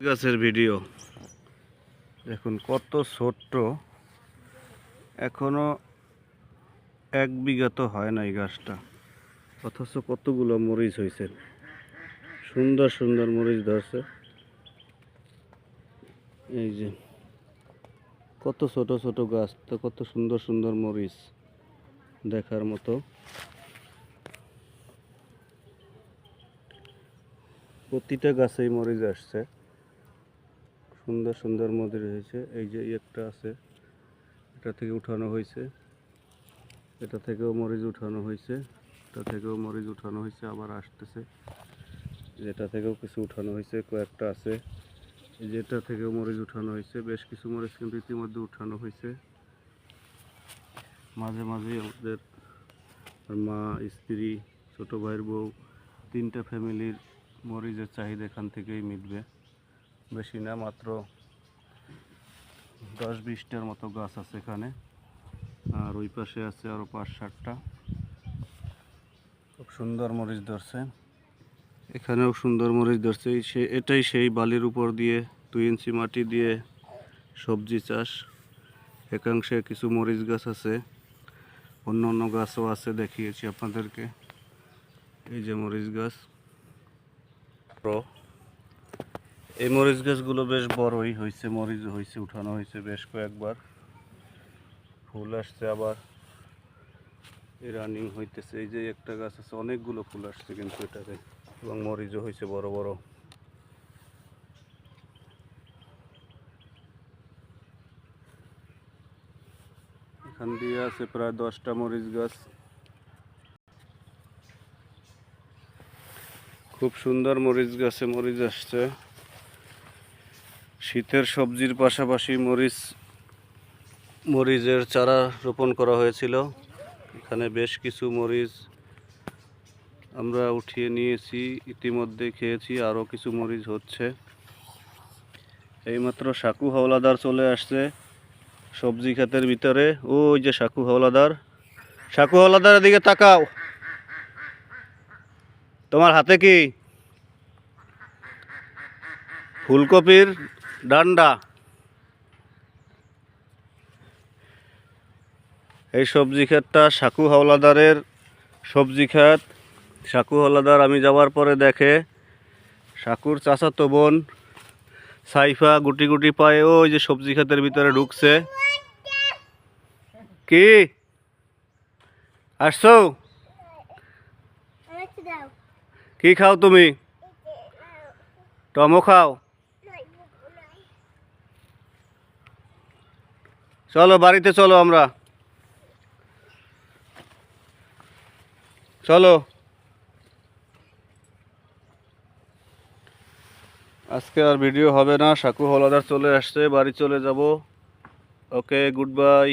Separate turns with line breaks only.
গাছের ভিডিও। দেখুন, কত ছোট্ট। এখনও এক বিঘা তো হয় না এই গাছটা। অথচ কতগুলো মরিচ হয়েছে। সুন্দর সুন্দর মরিচ ধরছে। এই যে, কত ছোট ছোট গাছ, তো কত সুন্দর সুন্দর মরিচ দেখার মতো। প্রতিটা গাছেই মরিচ আসছে। সুন্দর সুন্দর মরিচ হয়েছে। এই যে একটা আছে, এটা থেকে উঠানো হয়েছে। এটা থেকেও মরিচ উঠানো হয়েছে। এটা থেকেও মরিচ উঠানো হয়েছে, আবার আসতেছে। যেটা থেকেও কিছু উঠানো হয়েছে, কয়েকটা আছে। যেটা থেকেও মরিচ উঠানো হয়েছে, বেশ কিছু মরিচ কিন্তু ইতিমধ্যে উঠানো হয়েছে। মাঝে মাঝে আমাদের মা, স্ত্রী, ছোটো ভাইয়ের বউ, তিনটা ফ্যামিলির মরিচের চাহিদা এখান থেকেই মিটবে। বেশি না, মাত্র দশ বিশটার মতো গাছ আছে এখানে। আর ওই পাশে আছে আরও পাঁচ সাতটা। খুব সুন্দর মরিচ ধরছে। এখানেও সুন্দর মরিচ ধরছে। সে এটাই সেই বালির উপর দিয়ে, দুই ইঞ্চি মাটি দিয়ে সবজি চাষ। একাংশে কিছু মরিচ গাছ আছে। অন্য অন্য গাছও আছে, দেখিয়েছি আপনাদেরকে। এই যে মরিচ গাছ। এই মরিচ গাছগুলো বেশ বড়ই হয়েছে মরিচ হয়েছে উঠানো হয়েছে বেশ কয়েকবার। ফুল আসছে আবার। রানিং হইতেছে, এই যে একটা গাছ আছে, অনেকগুলো ফুল আসছে কিন্তু এটাতে, এবং মরিচও হয়েছে বড় বড়। এখান দিয়ে আছে প্রায় দশটা মরিচ গাছ। খুব সুন্দর মরিচ গাছে মরিচ আসছে। শীতের সবজির পাশাপাশি মরিচ, মরিচের চারা রোপণ করা হয়েছিল। এখানে বেশ কিছু মরিচ আমরা উঠিয়ে নিয়েছি, ইতিমধ্যে খেয়েছি, আরও কিছু মরিচ হচ্ছে। এইমাত্র সাকু হাওলাদার চলে আসছে সবজি ক্ষেতের ভিতরে। ওই যে সাকু হাওলাদার। সাকু হাওলাদারের দিকে তাকাও। তোমার হাতে কি? ফুলকপির ডান্ডা। এই সবজি ক্ষেতটা সাকু হাওলাদারের সবজি ক্ষেত। সাকু হাওলাদার আমি যাওয়ার পরে দেখে সাকুর চাচাতো বোন সাইফা গুটি গুটি পায়ে ওই যে সবজি ক্ষেতের ভিতরে ঢুকছে। কি? আসছো? কি খাও তুমি? টমো খাও। চলো, বাড়িতে চলো আমরা। চলো। আজকে আর ভিডিও হবে না। সাকু হলাদার চলে আসছে, বাড়ি চলে যাব। Okay good bye